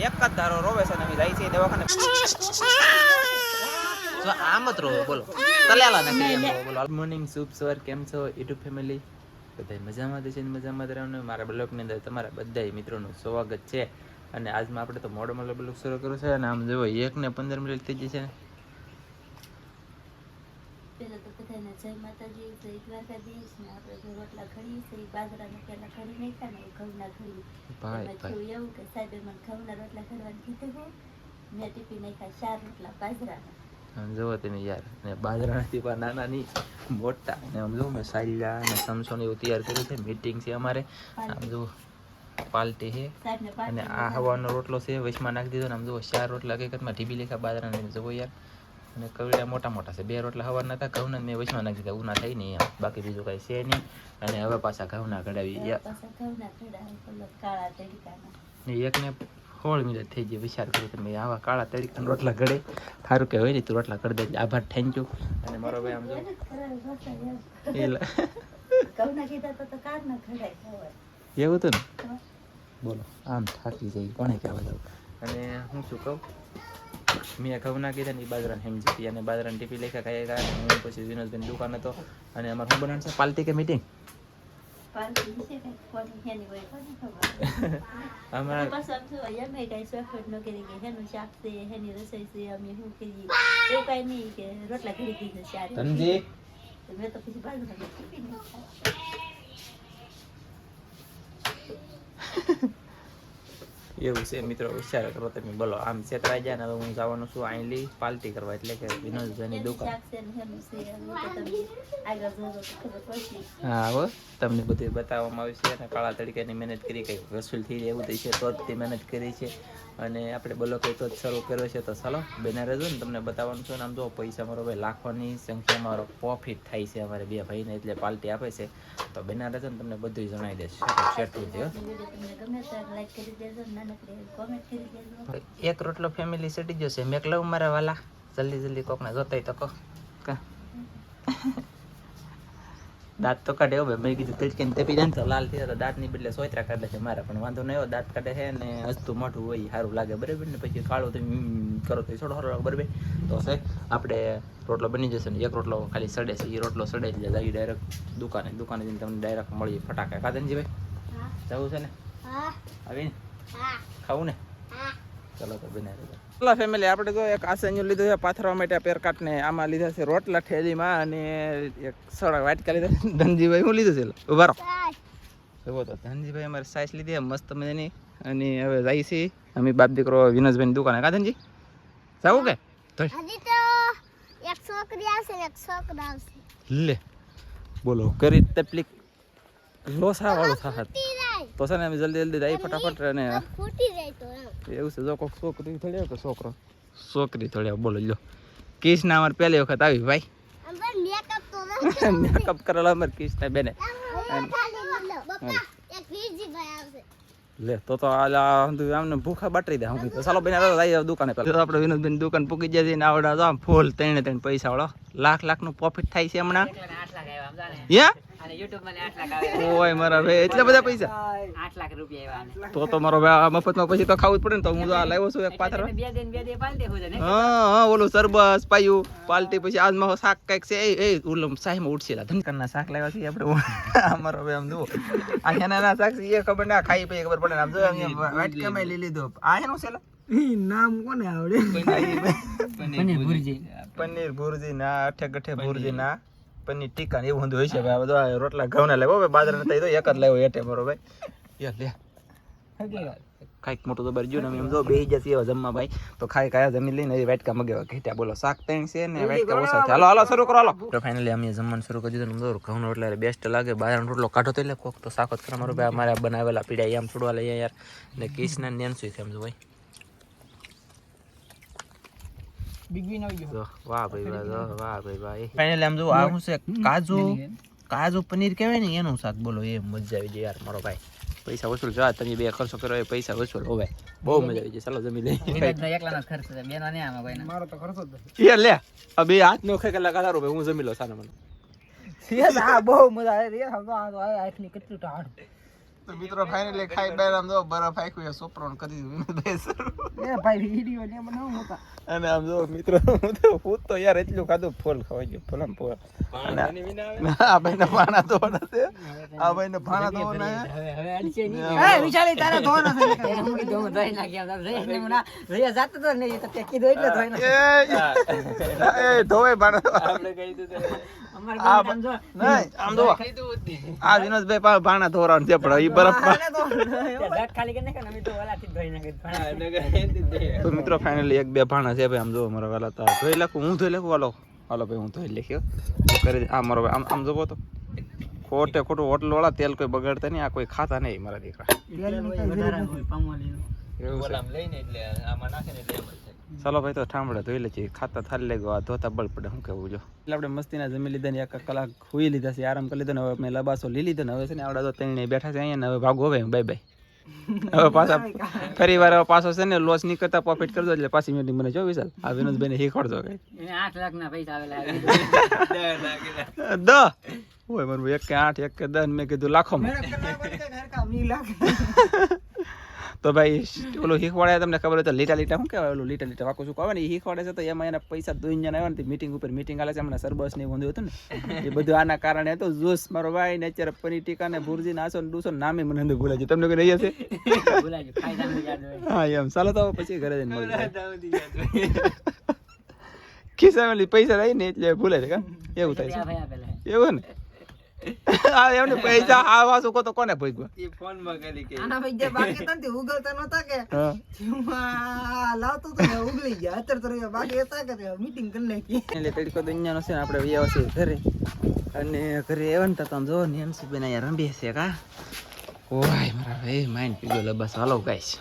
એક જ ધારો રોવે છે ને અમે જાય છે દવાખાને. તો આમ જ રોવે બોલો. તલેલા નથી એમ બોલો. ગુડ મોર્નિંગ શુભ સવાર કેમ છો? યુટ્યુબ ફેમિલી બધા મજામાં છે ને મજામાં જ રહેવાનું. મારા બ્લોગની અંદર તમારા બધા મિત્રોનું સ્વાગત છે. અને આજમાં આપણે તો મોડો મોડો બ્લોગ શરૂ કર્યો છે. અને આમ જોવો એક ને પંદર મિનિટ થઈ જશે ને. તો બધાને જય માતાજી જય દ્વારકાધીશ ને આપણે જો રોટલા ઘડીએ છે બાજરાના પેલા ઘડી નાખ્યા ને એ ઘઉંના ઘડી. થયું એવું કે સાહેબ મને ઘઉંના રોટલા ઘડવાનું કીધું હું મેં ટીપી નાખ્યા ચાર રોટલા બાજરાના. જોવો તમે યાર ને બાજરા નથી પણ નાના ની મોટા. ને આમ જોવો મેં સાયલા ને સમસો ને એવું તૈયાર કર્યું છે. મીટિંગ છે અમારે. આમ જુઓ પાલટી છે. અને આ હવાનો રોટલો છે વચમાં નાખી દીધો ને આમ જુઓ ચાર રોટલા હકીકતમાં ઢીબી લેખા બાજરા ને જુઓ યાર અને કવિડા મોટા મોટા છે. બે રોટલા હવાના હતા ઘઉંના મેં વચમાં નાખી દીધા ઉના થઈ નહીં બાકી બીજું કાંઈ છે નહીં. અને હવે પાછા ઘઉંના ઘડાવી એકને સોળ મિનિટ થઈ ગઈ વિચાર કરો તમે આવા કાળા તરીકે રોટલા ઘડે. સારું કે હોય ને તું રોટલા કરી દે આભાર થેન્ક યુ અને મારો ભાઈ આમ જો. એવું હતું ને? બોલો આમ થાકી જાય કોને કહેવા જાવ અને હું શું કહું? મેં ઘઉં ના કીધા ને એ બાજરાને સમજી અને બાજરાને ટીપી લેખા ખાઈ ગયા હું પછી વિનોદભાઈ દુકાન હતો અને અમારે શું બનાવવાનું છે? પાલટી કે મીટિંગ રોટલા એવું છે મિત્રો વિચાર કરો તમે. બોલો આમ છેતરાઈ જાય ને હવે હું જવાનું છું આઈલી પાલટી કરવા એટલે કે વિનોદભાઈની દુકાન. હા હવે તમને બધું બતાવવામાં આવ્યું છે અને કાળા તરીકેની મહેનત કરી કંઈક વસૂલ થઈ જાય એવું થઈ છે તો જ તે મહેનત કરી છે. અને આપણે બોલો કંઈ તો જ શરૂ કર્યો છે, તો ચાલો, બેના રહેજો ને, તમને બતાવવાનું છે ને, આમ જો, પૈસા મારો ભાઈ લાખોની સંખ્યામાં મારો પ્રોફિટ થાય છે અમારે બે ભાઈને, એટલે પાર્ટી આપે છે. તો બેના રહેજો ને, તમને બધું જણાવી દેશે શેર દેજો એક રોટલો ફેમિલી સેટી જશે મેં લઉં મારા વાલા. જલ્દી જલ્દી કોકને જોતાય તો કહો. દાંત તો કાઢે હવે મેં કીધું તિલકીને તે પીધા ને તો લાલ થયા તો દાંતની બદલે સોયત્રા કાઢે છે મારા. પણ વાંધો નહીં દાંત કાઢે છે ને હસતું મોઢું હોય સારું લાગે. બરાબર ને? પછી કાળો તમે કરો તો થોડો સારો બરાબર? તો છે આપણે રોટલો બની જશે ને એક રોટલો ખાલી સડે છે એ રોટલો સડે છે જાય ડાયરેક્ટ દુકાને દુકાને જઈને તમને ડાયરેક્ટ મળીએ. ફટાકા કાદનજી ભાઈ? જવું છે ને? આવીને? ખાવું ને? ચલો તો બને ચલો ફેમિલી આપણે તો એક આસન્યું લીધું છે પાથરવા માટે પેરકાટ ને આમાં લીધા છે રોટલા ઠેલીમાં અને એક સડા વાટકા લીધા. છે ધનજીભાઈ હું લીધું છે? ઊભા રહો. જુઓ તો. ધનજીભાઈ અમારે સાઈઝ લીધી મસ્ત મજાની. અને હવે જાય છે અમે બાપ દીકરો વિનોદભાઈની દુકાને. કા ધનજી? જાવું કે? હજી તો એક છોકરી આવશે ને એક છોકરો આવશે. લે. બોલો કરી તકલીફ લોસા વાળું થાત તો છે ને અમે જલ્દી જલ્દી જાય ફટાફટ અને આમ ફૂટી જાય તો એમ. એવું છે જો કોઈક છોકરી થોડી કે છોકરો? છોકરી થોડી બોલો લો કિસના અમારે પહેલી વખત આવી ભાઈ. મેકઅપ તો ના મેકઅપ કરેલા અમારે કિસના બેને. લે તો તો આલા આમને ભૂખા બાટરી દે હું તો. ચાલો બેન જઈએ દુકાને પહેલા તો આપણે વિનોદબેન દુકાન પૂકી જાય ને આવડા તો ફૂલ ત્રણે ત્રણ પૈસા વાળો. લાખ લાખનું પ્રોફિટ થાય છે હમણાં. યા ઓય મારા ભાઈ એટલા બધા પૈસા? આઠ લાખ રૂપિયા આવ્યા તો તો મારો ભાઈ મફતમાં પછી તો ખાવું જ પડે ને તો હું તો આ લાવ્યો છું એક પાથર. બે દિન બે દિન પાલટી હોય ને હા હા ઓલું સરબસ પાયું પાલટી પછી આજમાં શાક કંઈક છે. એ એ ઓલું સાહીમાં ઉઠશેલા ધનકરના શાક લાવ્યા છે આપણે. અમારો ભાઈ આમ જુઓ. આ હેના ના શાક એ ખબર ના ખાઈ પછી ખબર પડે આમ જો લઈ લીધો. આ હેનું છે? પનીર ભુરજી. પનીર ભુરજી ના અઠે ગઠે ભુરજી ના. પનીર ટીકા ને એવું બધું હોય છે ભાઈ બધા રોટલા ઘઉંના લાવ્યો. ભાઈ બાજરા નતા એ તો એક જ લાવ્યો એટે મારો ભાઈ. યાર લે. કાંઈક મોટું તો બરજ્યું ને એમ જો બેસી જશે એવા જમવા ભાઈ. તો ખાઈ કાયા જમી લઈને એ વાટકા મગાવ્યા ઘેટ્યા. બોલો શાક ત્રણ છે ને વાટકા ઓછા છે. હાલો હાલો શરૂ કરો હાલો. તો ફાઇનલી અમે જમવાનું શરૂ કરી દીધું ને ઘઉં એટલે બેસ્ટ લાગે. બહાર રોટલો કાઢો તો એટલે કોક. તો શાક જ ખરા મારો ભાઈ. અમારે બનાવેલા પીડા આમ છોડવા લઈએ યાર. ને કિસના સુઈ છે એમ જો ભાઈ. બિગ વિન આવી ગયો. વાહ ભાઈ વાહ વાહ ભાઈ ભાઈ ફાઇનલ આમ જો આ હું છે કાજુ કાજુ પનીર કહેવાય ને એનું શાક બોલો એ મજા આવી જાય યાર મારો ભાઈ. પૈસા વસૂલ જો આ તમે બે ખર્ચો કરો એ પૈસા વસૂલ હોવે બહુ મજા આવી જાય ચાલો જમી લઈએ. એકલાનો ખર્ચ છે બેના ને આમાં કોઈનો મારો તો ખર્ચો જ યાર લે આ બે હાથ નો ખાઈ કલાક હજાર રૂપિયા હું જમી લો સાના મને આ બહુ મજા આવે યાર હમ તો આ આખની કેટલું ટાઢ તો મિત્રો ફાઇનલી ખાઈ બેર આમ જો બરફ આખું એ સોપરોન કરી વિનોદભાઈ એ ભાઈ વીડિયો ને બનાવું મોટા અને આમ જો મિત્રો હું તો યાર એટલું ખાધું ફોલ ખવાઈ ગયો ફૂલ આમ ફૂલ. આ ભાઈ ભાણા તો છે. આ ભાઈ ભાણા તો હવે હવે વિચારી તારે ધોવાનો છે. હું કીધું હું ધોઈ નાખી રે ને હું રે જાતો તો નહીં તો કીધું એટલે ધોઈ નાખી એ ધોવે ભાણા. અમાર આ આમ જો નહીં આમ જો આ વિનોદભાઈ ભાણા ધોરણ છે પણ એ બરફ જગ ખાલી કરીને કે અમે તો ઓલાથી જ ધોઈ નાખી તો મિત્રો ફાઇનલી એક બે ભાણા છે ભાઈ આમ જો મારા વાલા તો. ધોઈ લખું હું ધોઈ લખું? હાલો હાલો ભાઈ હું ધોઈ લખ્યો કરી આ મારો ભાઈ આમ આમ જોવો તો. ખોટે ખોટું હોટલ વાળા તેલ કોઈ બગાડતા નહીં આ કોઈ ખાતા નહીં મારા દીકરા. એવું છે. ચાલો ભાઈ તો ઠામડે ધોઈ લે ખાતા થાલી લેગો આ ધોતા બળ પડે. શું કેવું જો? એટલે આપણે મસ્તીના જમી લીધા ને એક કલાક હોઈ લીધા છે. આરામ કરી લીધો ને હવે મેં લબાસો લઈ લીધો ને હવે છે ને આવડા તો ત્રણે બેઠા છે અહીંયા ને હવે ભાગો હવે બાય બાય હવે પાછા ફરી વાર પાછો છે ને લોસ નહીં કરતા પ્રોફિટ કરજો એટલે પાછી મેં મને જો વિશાલ આ વિનોદભાઈને શીખવાડજો કઈ. આઠ લાખ ના પૈસા આવેલા દ ઓય મારું એક કે આઠ એક કે દસ મેં કીધું લાખો લાખોમાં તો ભાઈ ઓલું શીખવાડે તમને ખબર હોય તો લીટા લીટા શું કહેવાય? ઓલું લીટા લીટા વાકું શું કહેવાય? ને એ શીખવાડે છે તો એમાં એના પૈસા દોઈને આવ્યા ને મીટિંગ ઉપર મીટિંગ આલે છે હમણાં સરબસ ને એવું હતું ને એ બધું આના કારણે હતું. જોશ મારો ભાઈ ને અત્યારે પનીર ટીકા ને ભુરજી નાસો ને ડૂસો નામે મને અંદર ભૂલાય છે. તમને કોઈ રહી હશે? હા એમ. ચાલો તો પછી ઘરે જઈને ખિસ્સામાં પૈસા રહી ને એટલે ભૂલાય છે કા? એવું થાય છે. એવું ને? એમને પૈસા આ વાસુ કો તો કોને ભોગવા આના ભાઈ જે બાકી હતા ને તે ઉગલતા નહોતા કે. હા. જેમાં લાવતો તો ને ઉગલી ગયા. અત્યારે તો રહ્યા બાકી હતા કે મીટિંગ કરી નાખી. એટલે તડકો તો અહીંયાનો છે ને આપણે વ્યાવ છે ઘરે. અને ઘરે આવ્યા ને તો તમે જો ને એમ બેન અહીંયા રમીએ છે કા. ઓય મારા ભાઈ માઇન્ડ પીગો લે બસ હાલો ગાઈશ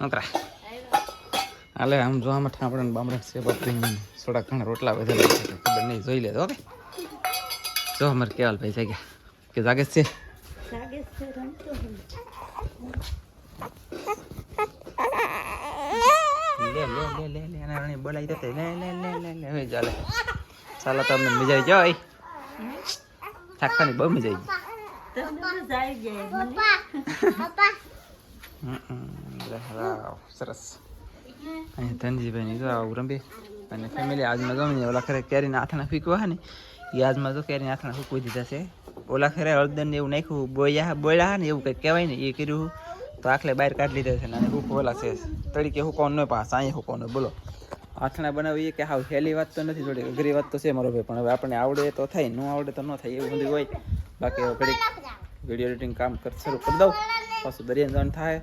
નકરા. હાલે આમ જોવા આમાં ઠાપડા બામડા છે બાપરી થોડા ઘણા રોટલા વધારે છે ખબર નહીં જોઈ લેતો ઓકે? જો અમારે કેવાલ ભાઈ જાગ્યા કે જાગે છે લે લે લે લે લે રણી બોલાવી દેતે લે લે લે લે લે હવે ચાલે ચાલો તમને મજા આવી જાય થાકવાની બહુ મજા આવી જાય સરસ અહીં ધનજીભાઈ જો આવું રમી અને ફેમિલી આજમાં ગમે ને ઓલા ખરે કેરીના આથણા ફીકવા ને આજમાં તો કેરીના આથણા ફૂકવી દીધા છે? ઓલા ખરે હળદર ને એવું નાખ્યું બોયા બોયલા ને એવું કંઈક કહેવાય ને એ કર્યું. તો આખલે બહાર કાઢી લીધા છે અને હુક ઓલા છે? તરીકે હુકોન નહીં પાસ અહીં હુકવાનું બોલો. આથણા બનાવીએ કે હાવ હેલી વાત તો નથી, થોડી અઘરી વાત તો છે મારો ભાઈ, પણ હવે આપણને આવડે તો થાય, ન આવડે તો ન થાય, એવું બધું હોય. બાકી હવે ઘડીક વીડિયો એડિટિંગ કામ કર, શરૂ કરી દઉં. પાછું દરિયાન થાય.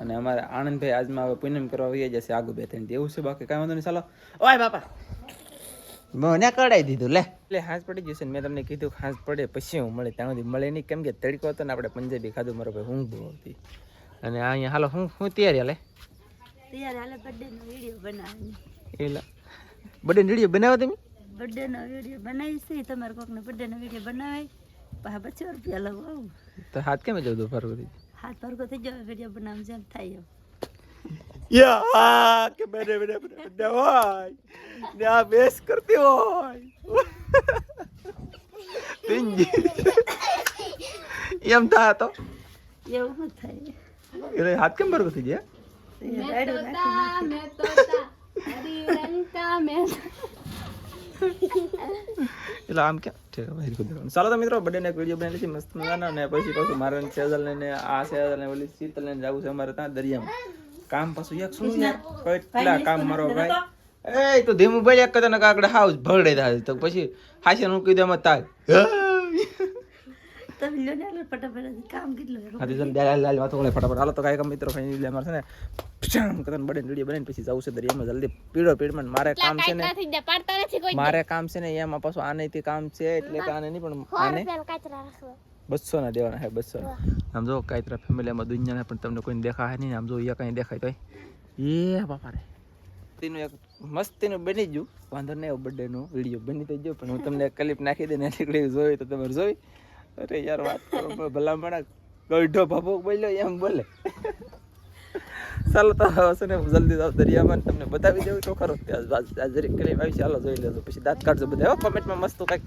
અને અમારે આનંદભાઈ આજમાં હવે પૂનમ કરવા વહી જશે આગળ બે ત્રણ. એવું છે, બાકી કાંઈ વાંધો નહીં, ચાલો. ઓય બાપા. મને કડાઈ દીધું લે. એટલે હાથ પડી જશે ને મેં તમને કીધું હાંસ હાથ પડે પછી હું મળે. ત્યાં સુધી મળે નહીં. કેમ કે તડકો હતો ને આપણે પંજાબી ખાધું મારો ભાઈ ઊંઘ બહુ હતી અને અહીંયા હાલો હું હું તૈયારી હાલે તૈયાર હાલે બર્થડે નો વીડિયો બનાવવાની એલા બડે વીડિયો બનાવો તમે? બર્થડે નો વીડિયો બનાવી છે. તમારે કોકનો બર્થડે નો વીડિયો બનાવાય. પા બસો રૂપિયા લઉં તો હાથ કેમ જવું ફરક હતી હાથ ફરકો થઈ જાવ વીડિયો બનાવવાનું જેમ થાય એમ. યા કે બેને બેને બેને હોય ને આ બેસ કરતી હોય. પિંજી એમ થા તો? એવું થાય. એટલે હાથ કેમ બરકો થઈ ગયા. એટલે આમ કેમ ઠીક ચાલો તો મિત્રો બર્થડે એક વીડિયો બનાવી છે મસ્ત મજાનો ને પછી પાછું મારે સેજલ ને આ સેજલ ને ઓલી શીતલ ને જવું છે અમારે ત્યાં દરિયામાં. કામ પાછું એક શું યાર? કેટલા કામ મારો ભાઈ? એ તો ધીમું ભાઈ એક કદાચ આગળ હાવ ભરડે થાય. તો પછી હાશે નું કીધું એમાં જ થાય તમે લ્યો ને હાલો ફટાફટ કામ કેટલું હાથી ચાલ લાલ લાલ વાતો બોલે તો કાંઈ મિત્રો ફાઇનલી અમારે ને પછામ કદાચ બડે વીડિયો પછી જવું છે દરિયામાં. જલ્દી પીડો પીડમાં મારે કામ છે ને નથી દે પાડતા નથી કોઈ મારે કામ છે ને એમાં પાછું આને કામ છે એટલે આને નહીં પણ આને બસો ના દેવાના હે બસો આમ જો કાંઈ ફેમિલીમાં દુનિયાને પણ તમને કોઈને દેખાય નહીં આમ જો એ કાંઈ દેખાય તો એ બાપા રે તેનું એક મસ્તીનું બની ગયું. વાંધો નહીં બર્થડેનું વીડિયો બની તો ગયો, પણ હું તમને ક્લિપ નાખી દે નીકળી જોઈ તો તમારે જોઈ. અરે યાર, વાત કરો, ભલામણા ગઢો ભભો બોલ્યો એમ બોલે. ચાલો તો હશે ને જલ્દી જાઉં દરિયામાં તમને બતાવી દઉં તો ખરો. જરીક ક્લિપ આવી ચાલો જોઈ લેજો. પછી દાંત કાઢજો બધા. કોમેન્ટમાં મસ્ત કંઈક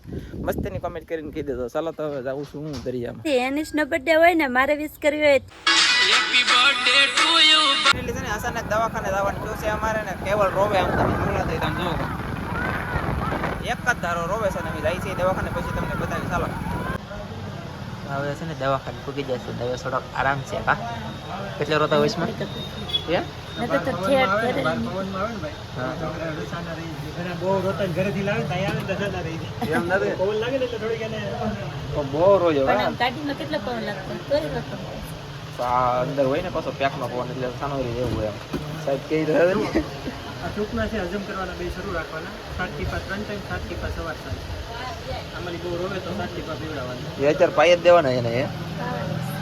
મસ્તીની કોમેન્ટ કરીને કહી દેજો. ચાલો તો હવે જાઉં છું હું દરિયામાં. એનિશ નો બર્થડે હોય ને મારે વિશ કરવી હોય એટલે છે ને અચાનક દવાખાને જવાનું થયું છે અમારે ને કેવલ રોવે આમ તમે જોયા થઈ તમે જોવો એક જ ધારો રોવે છે ને અમે જાય છે દવાખાને પછી તમને બતાવી ચાલો હવે છે ને દવાખાને પૂગી જશે છે થોડોક આરામ છે હા. કેટલે રોતા હોય છે બહુ રોજો અંદર હોય ને પાછો પેકનો પવન એટલે સાનો એવું એમ. સાહેબ કે ટૂંકના છે હજમ કરવાના બે શરૂ રાખવાના. સાત ટીપા ત્રણ ટાઈમ સાત ટીપા સવાર સાંજ. અમારી બહુ રોવે તો સાત ટીપા પીવડાવવાના. એ અત્યારે પાઈ જ દેવાના એને એ.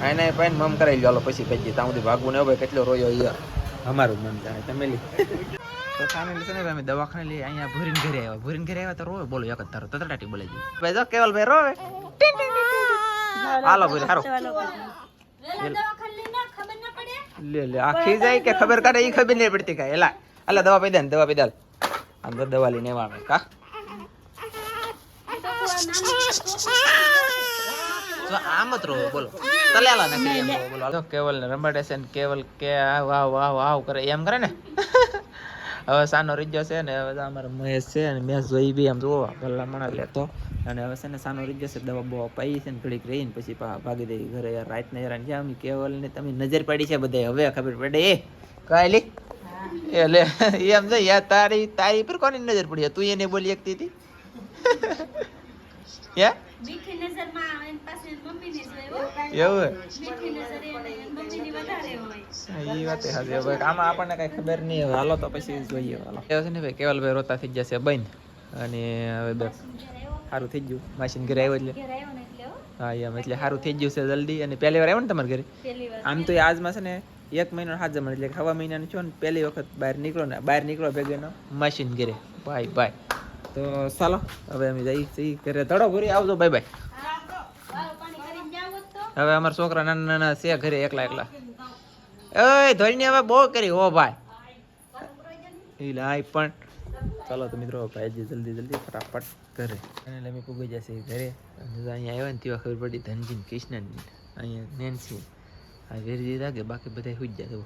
એને પાઈને મમ કરાવી લો પછી કહીએ. ત્યાં સુધી ભાગવું ને ભાઈ કેટલો રોયો એ અમારું મન જાણે તમે લી તો સામે છે ને અમે દવાખાને લઈ અહીંયા ભૂરીને ઘરે આવ્યા. ભૂરીને ઘરે આવ્યા તો રોવે. બોલો એક તારો. તતડાટી બોલે છે. ભાઈ જો કેવલ ભાઈ રોવે. હાલો ભૂરી હારો. લે લે આખી જાય કે ખબર કાઢે? એ ખબર નહીં પડતી કાંઈ. એલા અલા દવા પી દે ને દવા પી દે. અંદર આમ તો દવા લઈને આવે કા? તો આમ જ રહો બોલો. તલેલા નાખી એમ બોલો. તો કેવલ ને રમાડે છે ને કેવલ કે વાહ વાવ વાવ વાવ કરે એમ કરે ને. હવે સાનો રીજો છે ને હવે અમારો મહેશ છે અને મેં જોઈ બી આમ જોવો ભલામણ લેતો. અને હવે છે ને સાનો રીજો છે દવા બવા પાઈ છે ને ઘડીક રહીને પછી પા ભાગી દઈ ઘરે યાર રાત ને હેરાન છે અમે કેવલ ને તમે નજર પડી છે બધે હવે ખબર પડે. એ કાયલી? એટલે લે એમ છે યાર તારી તારી પર કોની નજર પડી? તું એને બોલી એકતી હતી? હે મીઠી પાસે એવું મીઠી નજર એને મમ્મીની વધારે હોય. એ વાત હાજી હવે આમાં આપણને કઈ ખબર નહીં હવે હાલો તો પછી જોઈએ હાલો. એ છે ને ભાઈ કેવલભાઈ રોતા થઈ જશે બન અને હવે બસ સારું થઈ ગયું. માસીન ઘરે આવ્યો એટલે. હો, એમ એટલે સારું થઈ ગયું છે જલ્દી. અને પહેલી વાર આવ્યો ને તમારા ઘરે? આમ તો એ આજમાં છે ને એક મહિનો હાથ જમણ એટલે કે હવા મહિનાનું છો ને પહેલી વખત બહાર નીકળો ને બહાર નીકળો ભેગેનો મશીન ઘરે. ભાઈ બાય તો ચાલો, હવે અમે જઈ જઈ ઘરે. ધડો ઘરે આવજો, બાય બાય. હવે અમારા છોકરા નાના નાના છે, ઘરે એકલા એકલા. એ ધોઈને હવે બહુ કરી હો ભાઈ. એ લાય પણ. ચાલો તો મિત્રો, ભાઈ જલ્દી જલ્દી, ફટાફટ ઘરે. અને અમે પૂગી જશે ઘરે. અહીંયા આવ્યા ને તેવા ખબર પડી ધનજી ને કૃષ્ણ અહીંયા નેન્સી આ વેરી દીધા કે બાકી બધા હુઈ જાય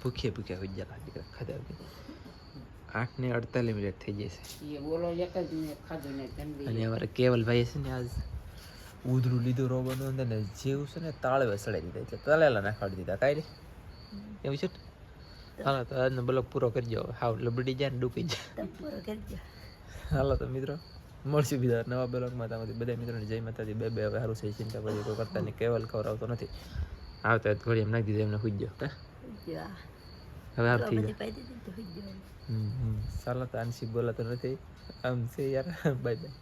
ભૂખ્યા ભૂખ્યા હુઈ જાય ખાધા. આઠ ને અડતાલીસ મિનિટ થઈ જશે. અને અમારે કેવલભાઈ છે ને આજ ઉધરું લીધું રોબરનું અંદર ને જેવું છે ને તાળવે સડાઈ દીધા. એટલે તળેલા નાખાડી દીધા. કાંઈ રે એવું છે હાલો તો આજનો બ્લોગ પૂરો કરજો. હવે. લબડી જાય ને ડૂકી જાય. હાલો તો મિત્રો મળશું બીજા નવા બ્લોગમાં. તમારી બધા મિત્રોને જય માતાજી. બે બે હવે સારું છે ચિંતા પછી કોઈ કરતા નહીં. કેવલ ખવડાવતો નથી. આવતા ઘડી એમ નાખી દીધું એમને હુઈ ગયો. જો આ હવે સારું થઈ જાય ચાલો તો આનસી બોલાતો નથી આમ છે યાર બાય બાય